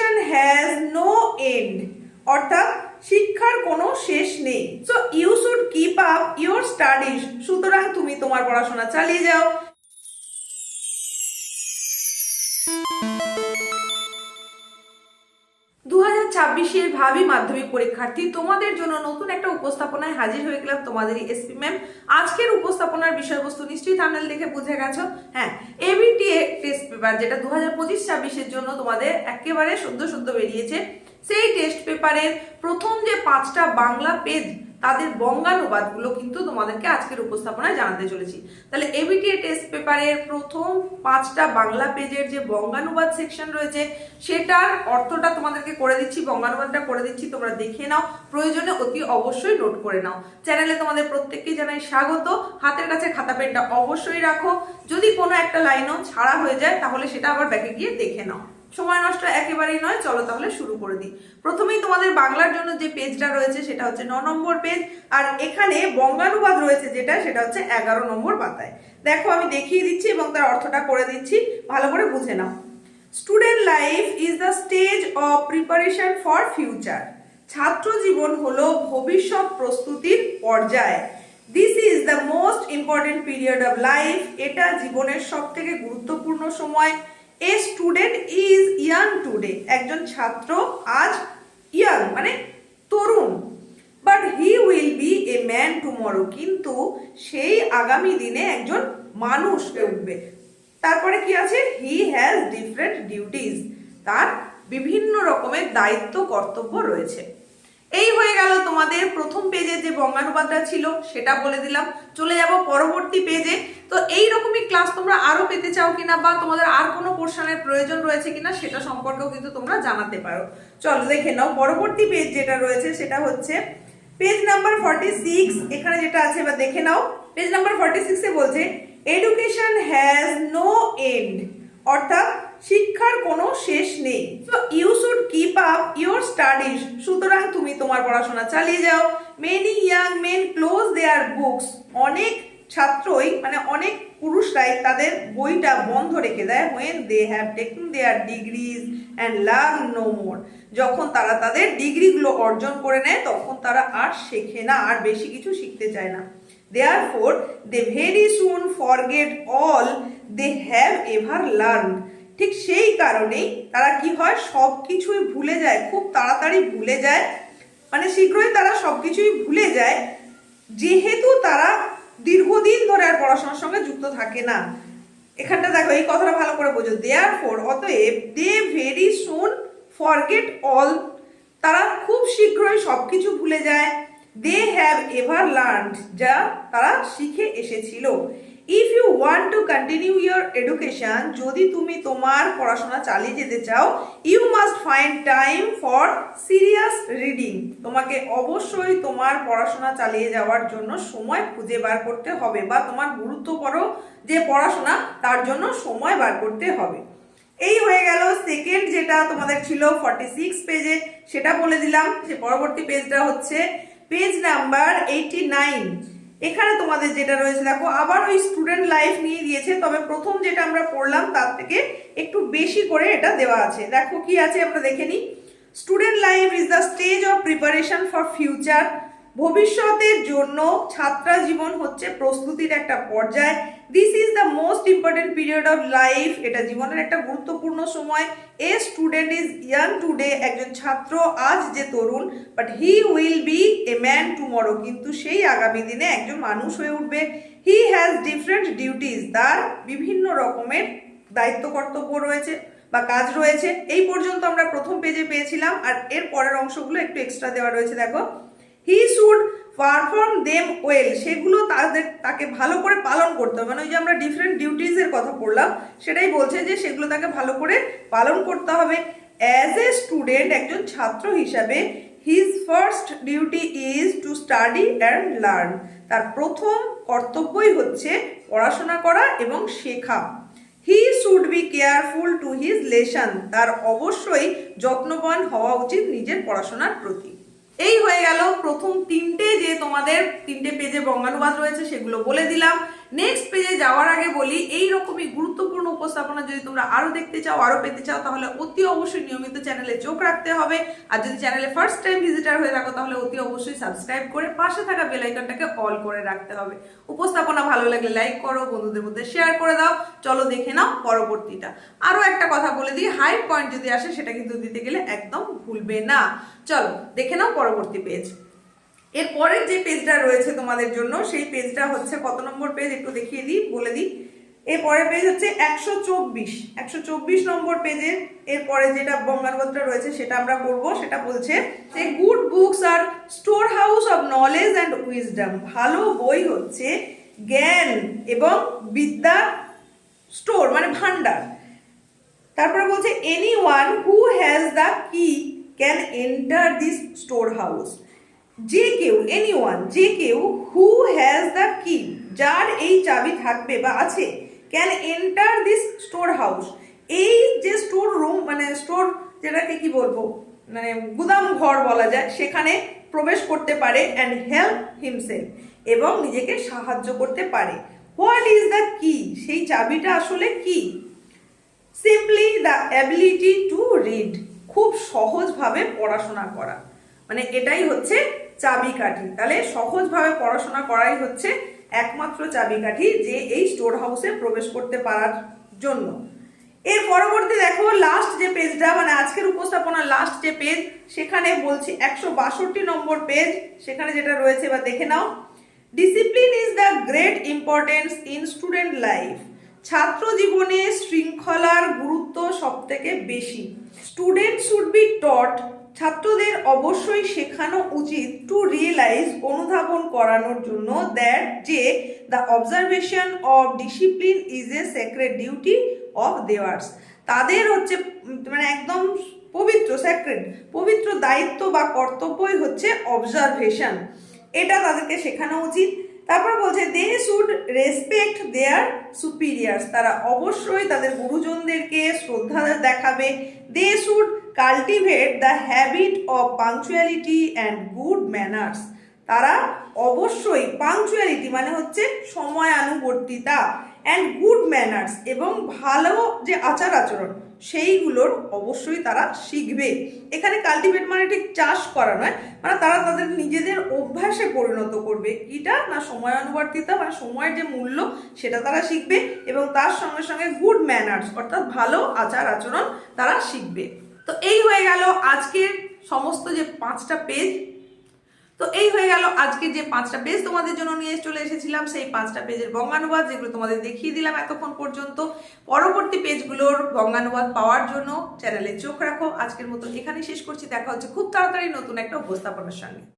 Education has no end অর্থাৎ শিক্ষার কোনো শেষ নেই। So you should keep up your studies সুতরাং তুমি তোমার পড়াশোনা চালিয়ে যাও। ছাব্বিশের ভাবি মাধ্যমিক পরীক্ষার্থী। তোমাদের জন্য নতুন একটা উপস্থাপনায় হাজির হয়ে গেলাম তোমাদেরই এসপি ম্যাম আজকের উপস্থাপনার বিষয়বস্তু নিশ্চয়ই থামেল দেখে বুঝে গেছো? হ্যাঁ এবিটিএ টেস্ট পেপার যেটা দু হাজার পঁচিশ ছাব্বিশের জন্য তোমাদের একেবারে সদ্য সদ্য বেরিয়েছে, সেই টেস্ট পেপারের প্রথম যে পাঁচটা বাংলা পেজ তাদের বঙ্গানুবাদগুলো কিন্তু তোমাদেরকে আজকের উপস্থাপনায় জানাতে চলেছি। তাহলে এবিটিএ টেস্ট পেপারের প্রথম পাঁচটা বাংলা পেজের যে বঙ্গানুবাদ সেকশন রয়েছে, সেটার অর্থটা তোমাদেরকে করে দিচ্ছি, বঙ্গানুবাদটা করে দিচ্ছি, তোমরা দেখে নাও, প্রয়োজনে অতি অবশ্যই নোট করে নাও। চ্যানেলে তোমাদের প্রত্যেককে জানাই স্বাগত, হাতের কাছে খাতা পেনটা অবশ্যই রাখো, যদি কোনো একটা লাইনও ছাড়া হয়ে যায়, তাহলে সেটা আবার ব্যাকে গিয়ে দেখে নাও। সময় নষ্ট একেবারেই নয়, চলো তাহলে শুরু করে দিই। প্রথমেই তোমাদের বাংলার জন্য যে পেজটা রয়েছে, সেটা হচ্ছে ন নম্বর পেজ, আর এখানে বঙ্গানুবাদ রয়েছে যেটা, সেটা হচ্ছে এগারো নম্বর পাতায়। দেখো, আমি দেখিয়ে দিচ্ছি এবং তার অর্থটা করে দিচ্ছি, ভালো করে বুঝে নাও। Student life is the stage of preparation for future ছাত্র জীবন হলো ভবিষ্যৎ প্রস্তুতির পর্যায়। This is the most important period of life এটা জীবনের সব থেকে গুরুত্বপূর্ণ সময়। A student is young today একজন ছাত্র আজ ইয়াং মানে তরুণ। But he will be a man tomorrow কিন্তু সেই আগামী দিনে একজন মানুষ হয়ে উঠবে। তারপরে কি আছে? হি হ্যাজ ডিফারেন্ট ডিউটিস তার বিভিন্ন রকমের দায়িত্ব, কর্তব্য রয়েছে। এই হয়ে গেল তোমাদের প্রথম পেজে যে বঙ্গানুবাদটা ছিল, সেটা বলে দিলাম। চলে যাব পরবর্তী পেজে তো এই রকমই ক্লাস তোমরা আরও পেতে চাও কিনা বা তোমাদের আর কোনো পোর্শনের প্রয়োজন রয়েছে কিনা, সেটা সম্পর্কেও কিন্তু তোমরা জানাতে পারো। চলো দেখে নাও, পরবর্তী পেজ যেটা রয়েছে, সেটা হচ্ছে পেজ নাম্বার ফর্টি সিক্স এখানে যেটা আছে বা দেখে নাও। পেজ নাম্বার ফর্টি সিক্সে বলছে এডুকেশন হ্যাজ নো এন্ড অর্থাৎ শিক্ষার কোনো শেষ নেই। তো ইউ শুড কিপ স্টাডিজ সুতরাং তুমি তোমার পড়াশোনা চালিয়ে যাও। Many young men close their books অনেক ছাত্রই মানে অনেক পুরুষরাই তাদের বইটা বন্ধ রেখে দেয় when they have taken their degrees and learn no more যখন তারা তাদের ডিগ্রিগুলো অর্জন করে নেয়, তখন তারা আর শেখে না, আর বেশি কিছু শিখতে চায় না। Therefore they very soon forget all they have ever learn ঠিক সেই কারণেই তারা কি হয় সব কিছুই ভুলে যায়, খুব তাড়াতাড়ি ভুলে যায়। মানে শীঘ্রই তারা সব কিছুই ভুলে যায়। যেহেতু তারা দীর্ঘদিন ধরে আর পড়াশোনার সঙ্গে যুক্ত থাকে না। এখানটা দেখো, এই কথাটা ভালো করে বোঝো। দেয়ার ফোর অতএব they very soon forget all তারা খুব শীঘ্রই সব কিছু ভুলে যায়। দে হ্যাভ এভার লার্ন যা তারা শিখে এসেছিল। If you want to continue your education যদি তুমি তোমার পড়াশোনা চালিয়ে যেতে চাও you must find time for serious reading তোমাকে অবশ্যই তোমার পড়াশোনা চালিয়ে যাওয়ার জন্য সময় খুঁজে বার করতে হবে বা তোমার গুরুত্বপর যে পড়াশোনা, তার জন্য সময় বার করতে হবে। এই হয়ে গেল সেকেন্ড যেটা তোমাদের ছিল ফর্টি সিক্স পেজে সেটা বলে দিলাম যে পরবর্তী পেজটা হচ্ছে পেজ নাম্বার এইটি নাইন এখানে তোমাদের যেটা রয়েছে, দেখো, আবার ওই স্টুডেন্ট লাইফ নিয়ে দিয়েছে, তবে প্রথম যেটা আমরা পড়লাম, তার থেকে একটু বেশি করে এটা দেওয়া আছে। দেখো কি আছে, আমরা দেখে নিই। Student life is the stage of preparation for future ভবিষ্যতের জন্য ছাত্রা জীবন হচ্ছে প্রস্তুতির একটা পর্যায়। This is the most important period of life এটা জীবনের একটা গুরুত্বপূর্ণ সময়। A student is young today একজন ছাত্র, আজ যে তরুণ but he will be a man tomorrow কিন্তু সেই আগামী দিনে একজন মানুষ হয়ে উঠবে। হি হ্যাজ ডিফারেন্ট ডিউটিস তার বিভিন্ন রকমের দায়িত্ব, কর্তব্য রয়েছে বা কাজ রয়েছে। এই পর্যন্ত আমরা প্রথম পেজে পেয়েছিলাম। আর এর পরের অংশগুলো একটু এক্সট্রা দেওয়া রয়েছে, দেখো। He should perform them well সেগুলো তাদের, তাকে ভালো করে পালন করতে হবে। মানে ওই যে আমরা ডিফারেন্ট ডিউটিজের কথা পড়লাম সেটাই বলছে যে সেগুলো তাকে ভালো করে পালন করতে হবে। অ্যাজ এ স্টুডেন্ট একজন ছাত্র হিসাবে his first duty is to study and learn তার প্রথম কর্তব্যই হচ্ছে পড়াশোনা করা এবং শেখা। He should be careful to his lesson তার অবশ্যই যত্নবান হওয়া উচিত নিজের পড়াশোনার প্রতি। এই হয়ে গেল প্রথম তিনটে যে তোমাদের তিনটে পেজে বঙ্গানুবাদ রয়েছে সেগুলো বলে দিলাম। নেক্সট পেজে যাওয়ার আগে বলি এই রকমই গুরুত্বপূর্ণ উপস্থাপনা যদি তোমরা আরও দেখতে চাও, আরও পেতে চাও, তাহলে অতি অবশ্যই নিয়মিত চ্যানেলে চোখ রাখতে হবে। আর যদি চ্যানেলে ফার্স্ট টাইম ভিজিটার হয়ে থাকো, তাহলে অতি অবশ্যই সাবস্ক্রাইব করে পাশে থাকা বেল আইকনটাকে অল করে রাখতে হবে। উপস্থাপনা ভালো লাগলে লাইক করো, বন্ধুদের মধ্যে শেয়ার করে দাও। চলো দেখে নাও পরবর্তীটা। আরও একটা কথা বলে দিই হাই পয়েন্ট যদি আসে, সেটা কিন্তু দিতে গেলে একদম ভুলবে না। চলো দেখে নাও পরবর্তী পেজ এর পরের যে পেজটা রয়েছে তোমাদের জন্য, সেই পেজটা হচ্ছে কত নম্বর পেজ একটু দেখিয়ে দিই, বলে দিই। এরপরের পেজ হচ্ছে একশো চব্বিশ। একশো চব্বিশ নম্বর পেজের এরপরে যেটা বঙ্গানুবাদটা রয়েছে, সেটা আমরা করব সেটা বলছে যে good books are storehouse of knowledge and wisdom ভালো বই হচ্ছে জ্ঞান এবং বিদ্যা স্টোর মানে ভান্ডার তারপরে বলছে anyone who has the key can enter this storehouse যে কেউ এনি ওয়ান যে কেউ হু হ্যাজ দ্য কি যার এই চাবি থাকবে বা আছে can enter this store house এই যে স্টোর রুম মানে স্টোর যেটাকে কি বলব মানে গুদাম ঘর বলা যায়, সেখানে প্রবেশ করতে পারে অ্যান্ড হেল্প হিমসেলফ এবং নিজেকে সাহায্য করতে পারে। হোয়াট ইজ দ্য কি সেই চাবিটা আসলে কি? Simply the ability to read খুব সহজভাবে পড়াশোনা করা। মানে এটাই হচ্ছে চাবিকাঠি। তাহলে সহজভাবে পড়াশোনা করাই হচ্ছে একমাত্র চাবিকাঠি যে এই স্টোর হাউসে প্রবেশ করতে পারার জন্য। এর পরবর্তী দেখো লাস্ট যে পেজটা মানে আজকের উপস্থাপনা লাস্ট যে পেজ সেখানে বলছি একশো বাষট্টি নম্বর পেজ সেখানে যেটা রয়েছে বা দেখে নাও। Discipline is the great importance in student life ছাত্র জীবনে শৃঙ্খলার গুরুত্ব সব থেকে বেশি। স্টুডেন্ট শুড বি টট ছাত্রদের অবশ্যই শেখানো উচিত টু রিয়েলাইজ অনুধাবন করানোর জন্য দ্যাট যে the observation of discipline is a secret duty of theirs তাদের হচ্ছে মানে একদম পবিত্র সেক্রেট পবিত্র দায়িত্ব বা কর্তব্যই হচ্ছে অবজারভেশন এটা তাদেরকে শেখানো উচিত। তারপর বলছে দে শুড রেসপেক্ট দেয়ার সুপিরিয়ার্স তারা অবশ্যই তাদের গুরুজনদেরকে শ্রদ্ধা দেখাবে। They should cultivate the habit of punctuality and good manners তারা অবশ্যই পাংচুয়ালিটি মানে হচ্ছে সময়ানুবর্তিতা অ্যান্ড গুড ম্যানার্স এবং ভালো যে আচার আচরণ, সেইগুলোর অবশ্যই তারা শিখবে। এখানে কাল্টিভেট মানে ঠিক চাষ করা নয় মানে তারা তাদের নিজেদের অভ্যাসে পরিণত করবে। এটা না সময়ানুবর্তিতা মানে সময়ের যে মূল্য, সেটা তারা শিখবে এবং তার সঙ্গে সঙ্গে গুড ম্যানার্স অর্থাৎ ভালো আচার আচরণ তারা শিখবে। তো এই হয়ে গেল আজকের সমস্ত যে পাঁচটা পেজ তো এই হয়ে গেল আজকে যে পাঁচটা পেজ তোমাদের জন্য নিয়ে চলে এসেছিলাম, সেই পাঁচটা পেজের বঙ্গানুবাদ যেগুলো তোমাদের দেখিয়ে দিলাম এতক্ষণ পর্যন্ত। পরবর্তী পেজগুলোর বঙ্গানুবাদ পাওয়ার জন্য চ্যানেলে চোখ রাখো। আজকের মতো এখানে শেষ করছি। দেখা হচ্ছে খুব তাড়াতাড়ি নতুন একটা উপস্থাপনার সঙ্গে।